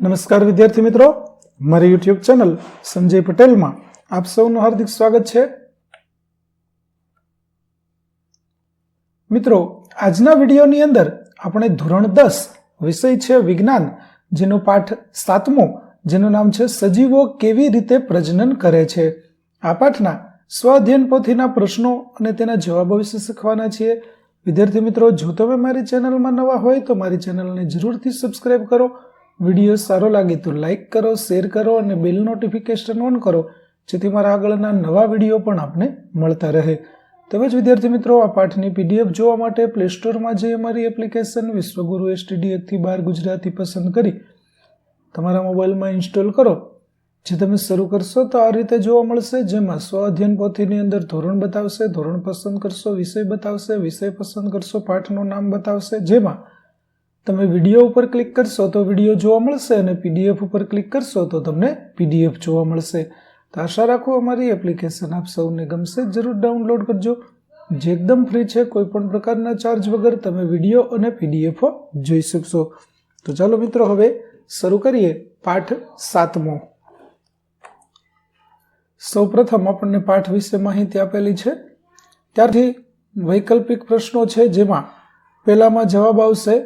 નમસ્કાર વિદ્યાર્થી મિત્રો. મારી યુટ્યુબ ચેનલ સંજય પટેલમાં આપ સૌનું હાર્દિક સ્વાગત છે. મિત્રો, આજના વિડીયોની અંદર આપણે ધોરણ દસ વિષય છે વિજ્ઞાન, જેનો પાઠ સાતમો, જેનું નામ છે સજીવો કેવી રીતે પ્રજનન કરે છે. આ પાઠના સ્વાધ્યયન પોથીના પ્રશ્નો અને તેના જવાબો વિશે શીખવાના છીએ. વિદ્યાર્થી મિત્રો, જો તમે મારી ચેનલમાં નવા હોય તો મારી ચેનલને જરૂરથી સબસ્ક્રાઇબ કરો. વીડિયો સારો લાગે તો લાઇક કરો શેર કરો અને બેલ નોટિફિકેશન ઓન કરો, જેથી મારા આગળના નવા વીડિયો પણ આપને મળતા રહે. તેમજ વિદ્યાર્થી મિત્રો, આ પાઠની પીડીએફ જોવા માટે પ્લે સ્ટોરમાં જઈ અમારી એપ્લિકેશન વિશ્વગુરુ એસટીડી બાર ગુજરાતી પસંદ કરી તમારા મોબાઈલમાં ઇન્સ્ટોલ કરો. જે તમે શરૂ કરશો તો આ રીતે જોવા મળશે, જેમાં સ્વ અધ્યયન પોથીની અંદર ધોરણ બતાવશે, ધોરણ પસંદ કરશો, વિષય બતાવશે, વિષય પસંદ કરશો, પાઠનું નામ બતાવશે, જેમાં તમે વીડિયો ઉપર ક્લિક કરશો તો વીડિયો જોવા મળશે અને પીડીએફ ઉપર ક્લિક કરશો તો તમને પીડીએફ જોવા મળશે. તો આશા રાખું અમારી એપ્લિકેશન આપ સૌને ગમશે. જરૂર ડાઉનલોડ કરજો. જે એકદમ ફ્રી છે કોઈ પણ પ્રકારના ચાર્જ વગર તમે વીડિયો અને પીડીએફો જોઈ શકશો. તો ચાલો મિત્રો, હવે શરૂ કરીએ પાઠ સાતમો. સૌપ્રથમ આપણને પાઠ વિશે માહિતી આપેલી છે. ત્યારથી વૈકલ્પિક પ્રશ્નો છે જેમાં પહેલામાં જવાબ આવશે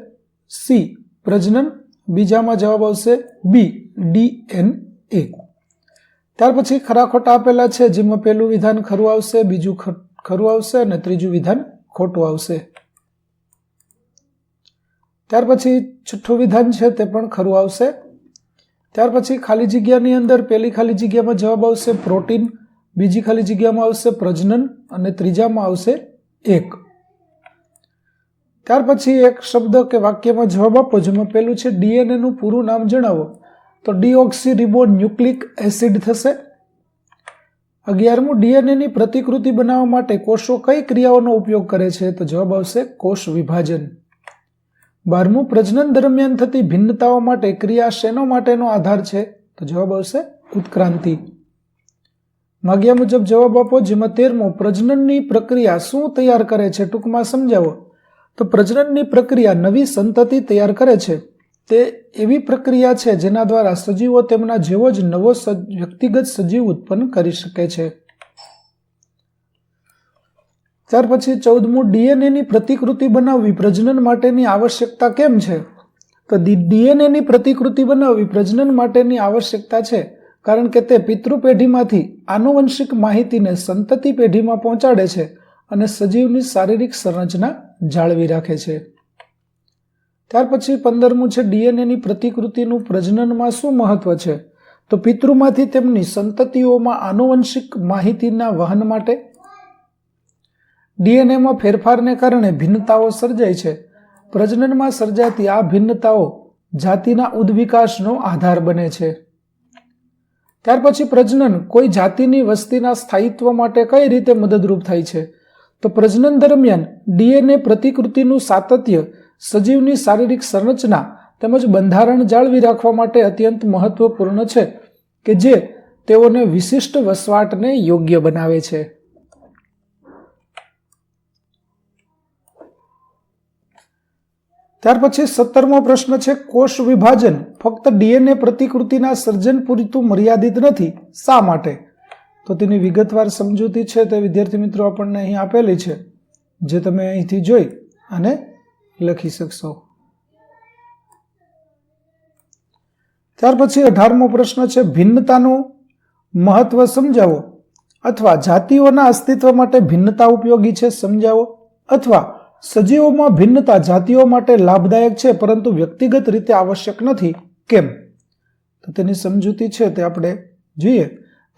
સી પ્રજનન, બીજામાં જવાબ આવશે બી ડી એન એ ત્યાર પછી ખરા ખોટા આપેલા છે, જેમાં પહેલું વિધાન ખરું આવશે, બીજું ખરું આવશે અને ત્રીજું વિધાન ખોટું આવશે. ત્યાર પછી છઠ્ઠું વિધાન છે, તે પણ ખરું આવશે. ત્યાર પછી ખાલી જગ્યાની અંદર પહેલી ખાલી જગ્યામાં જવાબ આવશે પ્રોટીન, બીજી ખાલી જગ્યામાં આવશે પ્રજનન અને ત્રીજામાં આવશે એક. ત્યાર પછી એક શબ્દ કે વાક્યમાં જવાબ આપો, જેમાં પહેલું છે ડીએનએનું પૂરું નામ જણાવો. તો ડીઓક્સી રિબો ન્યુક્લિક એસિડ થશે. અગિયારમું ડીએનએની પ્રતિકૃતિ બનાવવા માટે કોષો કઈ ક્રિયાઓનો ઉપયોગ કરે છે? તો જવાબ આવશે, કોષ વિભાજન. બારમું, પ્રજનન દરમિયાન થતી ભિન્નતાઓ માટે ક્રિયા શેનો માટેનો આધાર છે? તો જવાબ આવશે, ઉત્ક્રાંતિ. માગ્યા મુજબ જવાબ આપો, જેમાં તેરમો, પ્રજનનની પ્રક્રિયા શું તૈયાર કરે છે? ટૂંકમાં સમજાવો. તો પ્રજનનની પ્રક્રિયા નવી સંતતિ તૈયાર કરે છે. તે એવી પ્રક્રિયા છે જેના દ્વારા સજીવો તેમના જેવો જ નવો વ્યક્તિગત સજીવ ઉત્પન્ન કરી શકે છે. ત્યાર પછી ચૌદમું, ડીએનએની પ્રતિકૃતિ બનાવવી પ્રજનન માટેની આવશ્યકતા કેમ છે? તો ડીએનએની પ્રતિકૃતિ બનાવવી પ્રજનન માટેની આવશ્યકતા છે કારણ કે તે પિતૃ પેઢીમાંથી આનુવંશિક માહિતીને સંતતિ પેઢીમાં પહોંચાડે છે. અને સજીવની શારીરિક સંરચના જાળવી રાખે છે. ત્યાર પછી પંદરમું છે ડીએનએની પ્રતિકૃતિનું પ્રજનનમાં શું મહત્વ છે? તો પિતૃમાંથી તેમની સંતતિઓમાં આનુવંશિક માહિતીના વહન માટે ડીએનએમાં ફેરફારને કારણે ભિન્નતાઓ સર્જાય છે. પ્રજનનમાં સર્જાતી આ ભિન્નતાઓ જાતિના ઉદ્વિકાસનો આધાર બને છે. ત્યાર પછી પ્રજનન કોઈ જાતિની વસ્તીના સ્થાયિત્વ માટે કઈ રીતે મદદરૂપ થાય છે? તો પ્રજનન દરમિયાન ડીએનએ પ્રતિકૃતિનું સાતત્ય, સજીવની શારીરિક સંરચના તેમજ બંધારણ જાળવી રાખવા માટે અત્યંત મહત્વપૂર્ણ છે કે જે તેઓને વિશિષ્ટ વસવાટને યોગ્ય બનાવે છે. ત્યાર પછી સત્તરમો પ્રશ્ન છે, કોષ વિભાજન ફક્ત ડીએનએ પ્રતિકૃતિના સર્જન પૂરતું મર્યાદિત નથી. શા માટે? તો તેની વિગતવાર સમજૂતી છે તે વિદ્યાર્થી મિત્રો આપણને અહીં આપેલી છે, જે તમે અહીંથી જોઈ અને લખી શકશો. ત્યાર પછી અઢારમો પ્રશ્ન છે, ભિન્નતાનું મહત્વ સમજાવો અથવા જાતિઓના અસ્તિત્વ માટે ભિન્નતા ઉપયોગી છે સમજાવો અથવા સજીવોમાં ભિન્નતા જાતિઓ માટે લાભદાયક છે પરંતુ વ્યક્તિગત રીતે આવશ્યક નથી, કેમ? તો તેની સમજૂતી છે તે આપણે જોઈએ.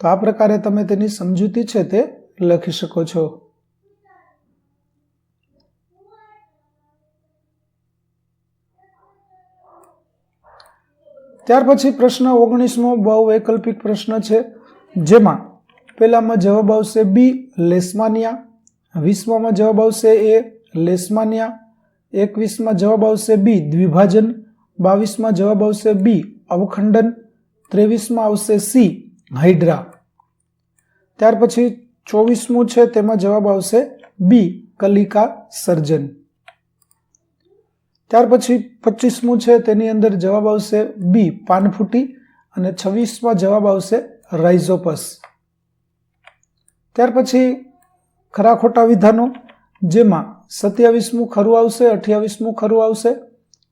તો આ પ્રકારે તમે તેની સમજૂતી છે તે લખી શકો છો. ત્યાર પછી પ્રશ્ન ઓગણીસમો બહુ વૈકલ્પિક પ્રશ્ન છે, જેમાં પહેલામાં જવાબ આવશે બી લેસ્માનિયા. વીસમાં જવાબ આવશે એ લેસ્માનિયા. એકવીસમાં જવાબ આવશે બી દ્વિભાજન. બાવીસમાં જવાબ આવશે બી અવખંડન. ત્રેવીસમાં આવશે સી હાઇડ્રા. ત્યાર પછી ચોવીસમું છે, તેમાં જવાબ આવશે બી કલિકા સર્જન. ત્યાર પછી પચીસમું છે, તેની અંદર જવાબ આવશે બી પાનફૂટી. અને છવ્વીસમાં જવાબ આવશે રાઇઝોપસ. ત્યાર પછી ખરા ખોટા વિધાનો, જેમાં સત્યાવીસમું ખરું આવશે, અઠ્યાવીસમું ખરું આવશે,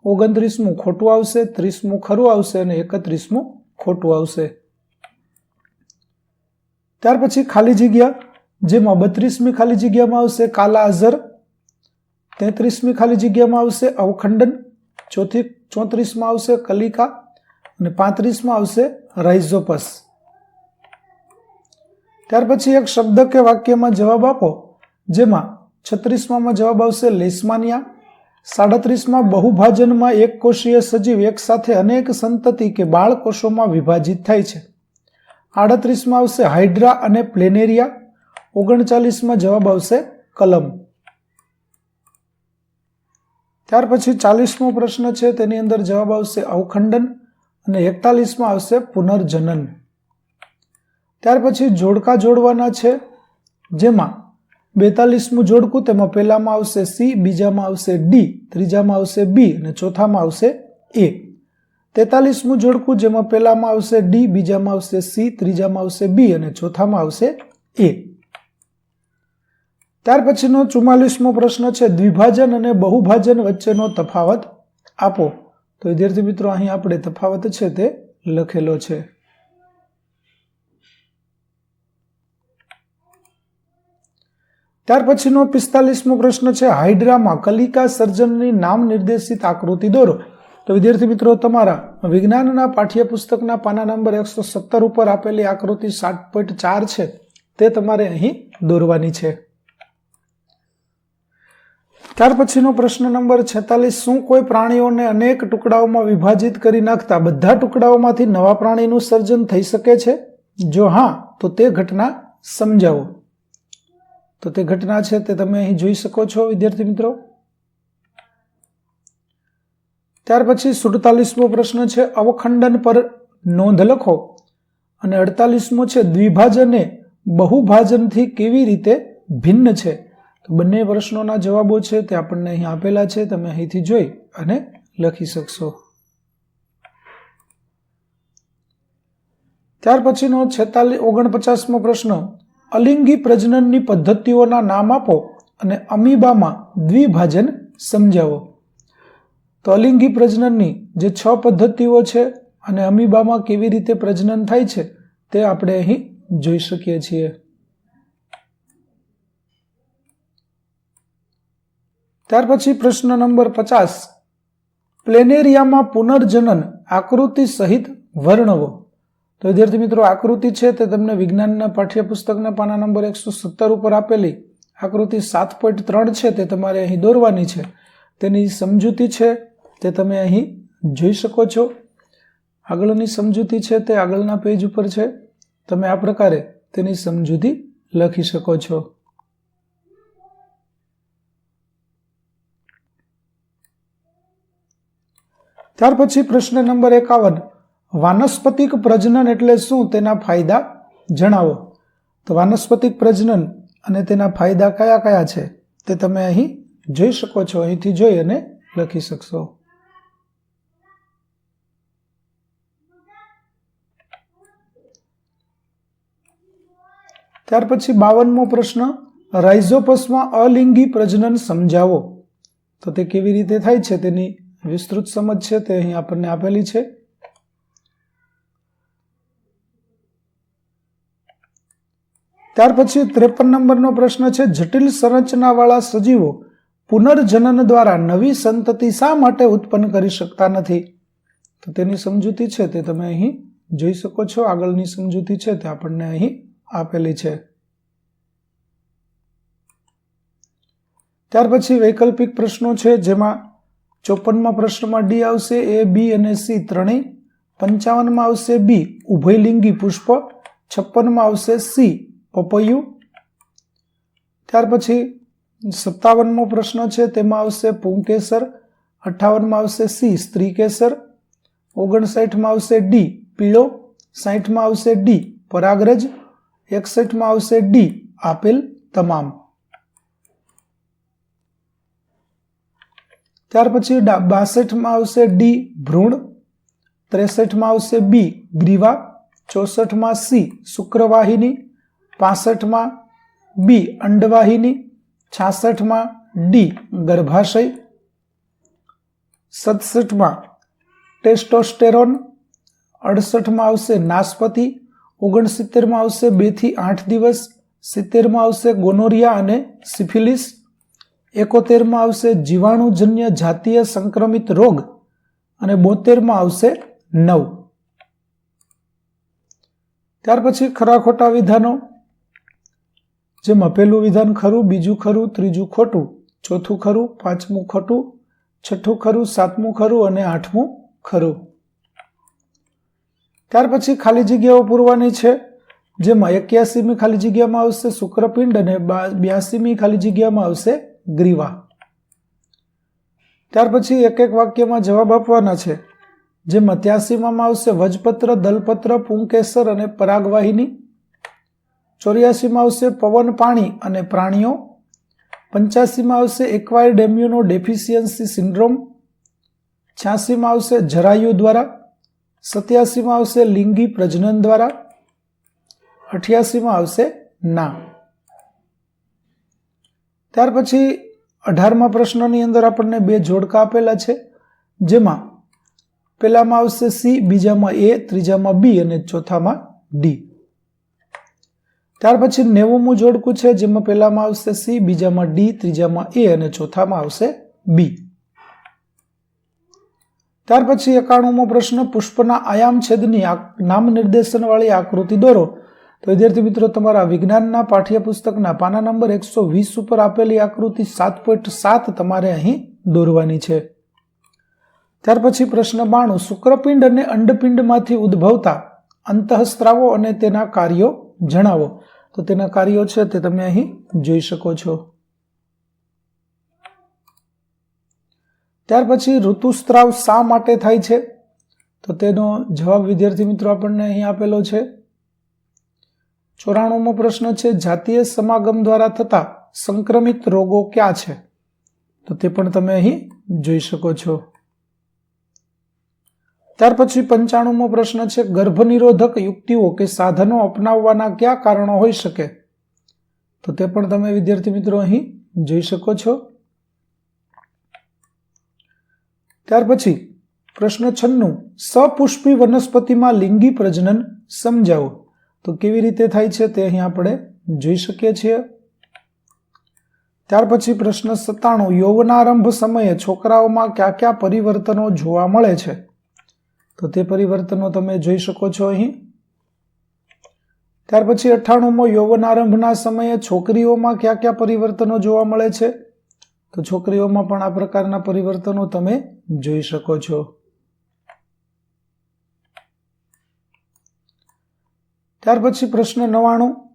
ઓગણત્રીસમું ખોટું આવશે, ત્રીસમું ખરું આવશે અને એકત્રીસમું ખોટું આવશે. ત્યાર પછી ખાલી જગ્યા, જેમાં બત્રીસમી ખાલી જગ્યામાં આવશે કાલા અઝર, તેત્રીસમી ખાલી જગ્યામાં આવશે અવખંડન, ચોથી, ચોત્રીસમાં આવશે કલિકા અને પાંત્રીસમાં આવશે રાઇઝોપસ. ત્યાર પછી એક શબ્દ કે વાક્યમાં જવાબ આપો, જેમાં છત્રીસમાં જવાબ આવશે લેસમાનિયા, સાડત્રીસમાં બહુભાજનમાં એક કોષીય સજીવ એક સાથે અનેક સંતતિ કે બાળકોષોમાં વિભાજિત થાય છે. આડત્રીસમાં આવશે હાઇડ્રા અને પ્લેનેરિયા. ઓગણચાલીસમાં જવાબ આવશે કલમ. ત્યાર પછી ચાલીસમો પ્રશ્ન છે, તેની અંદર જવાબ આવશે અવખંડન અને એકતાલીસમાં આવશે પુનર્જનન. ત્યાર પછી જોડકા જોડવાના છે, જેમાં બેતાલીસમું જોડકું, તેમાં પહેલામાં આવશે સી, બીજામાં આવશે ડી, ત્રીજામાં આવશે બી અને ચોથામાં આવશે એ. તેતાલીસમું જોડકું, જેમાં પહેલામાં આવશે ડી, બીજામાં આવશે સી, ત્રીજામાં આવશે બી અને ચોથામાં આવશે એ. ત્યાર પછીનો ચુમ્માલીસમો પ્રશ્ન છે, દ્વિભાજન અને બહુભાજન વચ્ચેનો તફાવત આપો. તો વિદ્યાર્થી મિત્રો, અહીં આપણે તફાવત છે તે લખેલો છે. ત્યાર પછીનો પિસ્તાલીસમો પ્રશ્ન છે, હાઇડ્રામાં કલિકા સર્જનની નામ નિર્દેશિત આકૃતિ દોરો. તો વિદ્યાર્થી મિત્રો, તમારા વિજ્ઞાનના પાઠ્યપુસ્તકના પાના નંબર એકસો સત્તર ઉપર આપેલી આકૃતિ સાત પોઈન્ટ ચાર છે, તે તમારે અહીં દોરવાની છે. ત્યાર પછીનો પ્રશ્ન નંબર છેતાલીસ, શું કોઈ પ્રાણીઓને અનેક ટુકડાઓમાં વિભાજિત કરી નાખતા બધા ટુકડાઓમાંથી નવા પ્રાણીનું સર્જન થઈ શકે છે? જો હા, તો તે ઘટના સમજાવો. તો તે ઘટના છે તે તમે અહીં જોઈ શકો છો, વિદ્યાર્થી મિત્રો. ત્યાર પછી સુડતાલીસમો પ્રશ્ન છે, અવખંડન પર નોંધ લખો. અને અડતાલીસમો છે, દ્વિભાજને બહુભાજનથી કેવી રીતે ભિન્ન છે? તો બંને પ્રશ્નોના જવાબો છે તે આપણને અહીં આપેલા છે, તમે અહીંથી જોઈ અને લખી શકશો. ત્યાર પછીનો છેતાલીસ ઓગણપચાસમો પ્રશ્ન, અલિંગી પ્રજનનની પદ્ધતિઓના નામ આપો અને અમીબામાં દ્વિભાજન સમજાવો. તો અલિંગી પ્રજનનની જે છ પદ્ધતિઓ છે અને અમીબામાં કેવી રીતે પ્રજનન થાય છે તે આપણે અહીં જોઈ શકીએ છીએ. ત્યાર પછી પ્રશ્ન નંબર પચાસ. પ્લેનેરિયામાં પુનર્જનન આકૃતિ સહિત વર્ણવો. તો વિદ્યાર્થી મિત્રો, આકૃતિ છે તે તમને વિજ્ઞાનના પાઠ્યપુસ્તકના પાના નંબર એકસો સત્તર ઉપર આપેલી આકૃતિ સાત પોઈન્ટ ત્રણ છે તે તમારે અહીં દોરવાની છે. તેની સમજૂતી છે તે તમે અહીં જોઈ શકો છો. આગળની સમજૂતી છે તે આગળના પેજ ઉપર છે. તમે આ પ્રકારે તેની સમજૂતી લખી શકો છો. ત્યાર પછી પ્રશ્ન નંબર એકાવન. વાનસ્પતિક પ્રજનન એટલે શું તેના ફાયદા જણાવો. તો વાનસ્પતિક પ્રજનન અને તેના ફાયદા કયા કયા છે તે તમે અહીં જોઈ શકો છો. અહીંથી જોઈ અને લખી શકશો. ત્યાર પછી બાવનમો પ્રશ્ન, રાઇઝોપસમાં અલિંગી પ્રજનન સમજાવો. તો તે કેવી રીતે થાય છે તેની વિસ્તૃત સમજ છે તે અહીં આપણને આપેલી છે. ત્યાર પછી ત્રેપન નંબરનો પ્રશ્ન છે, જટિલ સંરચનાવાળા સજીવો પુનર્જનન દ્વારા નવી સંતતિ શા માટે ઉત્પન્ન કરી શકતા નથી? તો તેની સમજૂતી છે તે તમે અહીં જોઈ શકો છો, આગળની સમજૂતી છે તે આપણને અહીં આપેલી છે. ત્યાર પછી વૈકલ્પિક પ્રશ્નો છે, જેમાં ચોપનમાં પ્રશ્નમાં ડી આવશે એ, બી અને સી ત્રણેય, પંચાવનમાં આવશે બી, ઉભયલિંગી પુષ્પ, છપ્પનમાં આવશે સી, પપૈયું. ત્યાર પછી સત્તાવનમો પ્રશ્ન છે, તેમાં આવશે પુંકેસર, અઠ્ઠાવનમાં આવશે સી, સ્ત્રીકેસર, ઓગણસાઠમાં આવશે ડી, પીળો, સાઠમાં આવશે ડી, પરાગરજ એકસઠમાં આવશે ડી આપેલ તમામ. ત્યાર પછી બાસઠમાં આવશે ડી ભ્રૂણ. ત્રેસઠમાં આવશે બી ગ્રીવા. ચોસઠમાં સી શુક્રવાહિની. પાસઠમાં બી અંડવાહિની. છાસઠમાં ડી ગર્ભાશય. સડસઠમાં ટેસ્ટોસ્ટેરોન. અડસઠમાં આવશે નાસ્પતિ ઓગણસિત્તેરમાં આવશે બેથી આઠ દિવસ, સિત્તેરમાં આવશે ગોનોરિયા અને સિફિલિસ, એકોતેરમાં આવશે જીવાણુજન્ય જાતીય સંક્રમિત રોગ અને બોતેરમાં આવશે નવ. ત્યાર પછી ખરા ખોટા વિધાનો, જેમાં પહેલું વિધાન ખરું, બીજું ખરું, ત્રીજું ખોટું, ચોથું ખરું, પાંચમું ખોટું, છઠ્ઠું ખરું, સાતમું ખરું અને આઠમું ખરું. ત્યાર પછી ખાલી જગ્યાઓ પૂરવાની છે, જેમાં એક્યાસીમી ખાલી જગ્યામાં આવશે શુક્રપિંડ અને બ્યાસીમી ખાલી જગ્યામાં આવશે ગ્રીવા. ત્યાર પછી એક એક વાક્યમાં જવાબ આપવાના છે, જેમાં ત્યાસીમાં આવશે વજપત્ર, દલપત્ર, પુંકેસર અને પરાગવાહિની. ચોર્યાસીમાં આવશે પવન પાણી અને પ્રાણીઓ. પંચ્યાસીમાં આવશે એક્વાયર્ડ એમ્યુનો ડેફિશિયન્સી સિન્ડ્રોમ. છ્યાસીમાં આવશે જરાયુ દ્વારા. સત્યાસીમાં આવશે લિંગી પ્રજનન દ્વારા, અઠ્યાસીમાં આવશે ના. ત્યાર પછી અઢારમા પ્રશ્નની અંદર આપણને બે જોડકા આપેલા છે, જેમાં પહેલામાં આવશે સી, બીજામાં એ, ત્રીજામાં બી અને ચોથામાં ડી. ત્યાર પછી નેવુંમું જોડકું છે, જેમાં પહેલામાં આવશે સી, બીજામાં ડી, ત્રીજામાં એ અને ચોથામાં આવશે બી. ત્યાર પછી એકાણુંમો પ્રશ્ન, પુષ્પના આયામ છેદની નામ નિર્દેશનવાળી આકૃતિ દોરો. તો વિદ્યાર્થી મિત્રો, તમારા વિજ્ઞાનના પાઠ્યપુસ્તકના પાના નંબર એકસો વીસ ઉપર આપેલી આકૃતિ સાત પોઈન્ટ સાત તમારે અહીં દોરવાની છે. ત્યાર પછી પ્રશ્ન બાણું, શુક્રપિંડ અને અંડપિંડમાંથી ઉદ્ભવતા અંતઃસ્ત્રાવો અને તેના કાર્યો જણાવો. તો તેના કાર્યો છે તે તમે અહીં જોઈ શકો છો. ત્યાર પછી ઋતુસ્ત્રાવ શા માટે થાય છે? તો તેનો જવાબ વિદ્યાર્થી મિત્રો આપણને અહીં આપેલો છે. ચોરાણુંમો પ્રશ્ન છે, જાતીય સમાગમ દ્વારા થતા સંક્રમિત રોગો ક્યાં છે? તો તે પણ તમે અહીં જોઈ શકો છો. ત્યાર પછી પંચાણુંમો પ્રશ્ન છે, ગર્ભનિરોધક યુક્તિઓ કે સાધનો અપનાવવાના કયા કારણો હોઈ શકે? તો તે પણ તમે વિદ્યાર્થી મિત્રો અહીં જોઈ શકો છો. ત્યાર પછી પ્રશ્ન છન્નું, સપુષ્પી વનસ્પતિમાં લિંગી પ્રજનન સમજાવો. તો કેવી રીતે થાય છે તે અહીં આપણે જોઈ શકીએ છીએ. ત્યાર પછી પ્રશ્ન સત્તાણું, યૌવનારંભ સમયે છોકરાઓમાં કયા કયા પરિવર્તનો જોવા મળે છે? તો તે પરિવર્તનો તમે જોઈ શકો છો અહીં. ત્યાર પછી અઠ્ઠાણુંમો, યૌવનારંભના સમયે છોકરીઓમાં કયા કયા પરિવર્તનો જોવા મળે છે? તો છોકરીઓમાં પણ આ પ્રકારના પરિવર્તનો તમે જોઈ શકો છો. ત્યાર પછી પ્રશ્ન નવાણું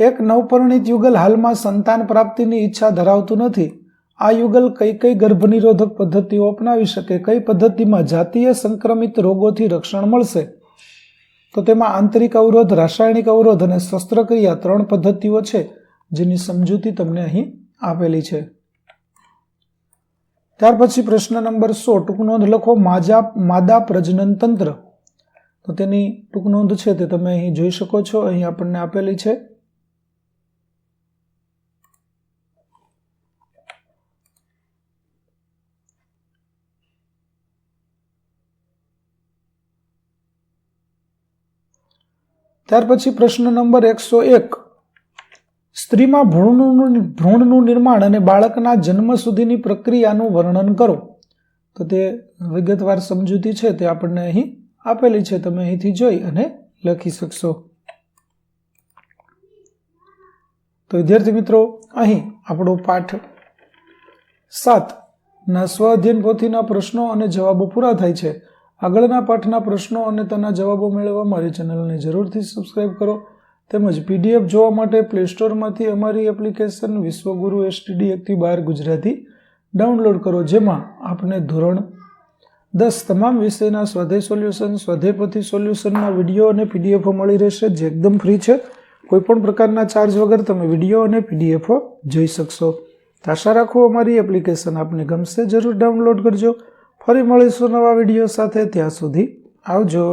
એક નવપરણિત યુગલ હાલમાં સંતાન પ્રાપ્તિની ઈચ્છા ધરાવતું નથી. આ યુગલ કઈ કઈ ગર્ભનિરોધક પદ્ધતિઓ અપનાવી શકે? કઈ પદ્ધતિમાં જાતીય સંક્રમિત રોગોથી રક્ષણ મળશે? તો તેમાં આંતરિક અવરોધ, રાસાયણિક અવરોધ અને શસ્ત્રક્રિયા ત્રણ પદ્ધતિઓ છે, જેની સમજૂતી તમને અહીં આપેલી છે. ત્યાર પછી પ્રશ્ન નંબર સો, ટૂંક નોંધ લખો, માજા, માદા પ્રજનન તંત્ર. તો તેની ટૂંક નોંધ છે તે તમે અહીં જોઈ શકો છો, અહીં આપણને આપેલી છે. ત્યાર પછી પ્રશ્ન નંબર એકસો એક. સ્ત્રીમાં ભ્રૂણનું ભ્રૂણનું નિર્માણ અને બાળકના જન્મ સુધીની પ્રક્રિયાનું વર્ણન કરો. તો તે વિગતવાર સમજૂતી છે તે આપણને અહીં આપેલી છે. તમે અહીંથી જોઈ અને લખી શકશો. તો વિદ્યાર્થી મિત્રો, અહીં આપણો પાઠ સાત. ના સ્વ અધ્યયન પોથીના પ્રશ્નો અને જવાબો પૂરા થાય છે. આગળના પાઠના પ્રશ્નો અને તેના જવાબો મેળવવા મારી ચેનલને જરૂરથી સબસ્ક્રાઈબ કરો. તેમજ પીડીએફ જોવા માટે પ્લે સ્ટોરમાંથી અમારી એપ્લિકેશન વિશ્વગુરુ એસટીડી એકથી બાર ગુજરાતી ડાઉનલોડ કરો, જેમાં આપને ધોરણ દસ તમામ વિષયના સ્વાધ્યાય સોલ્યુશન સ્વાધેપથી સોલ્યુશનના વીડિયો અને પીડીએફો મળી રહેશે, જે એકદમ ફ્રી છે. કોઈપણ પ્રકારના ચાર્જ વગર તમે વીડિયો અને પીડીએફો જોઈ શકશો. આશા રાખું અમારી એપ્લિકેશન આપને ગમશે. જરૂર ડાઉનલોડ કરજો. ફરી મળીશું નવા વીડિયો સાથે. ત્યાં સુધી આવજો.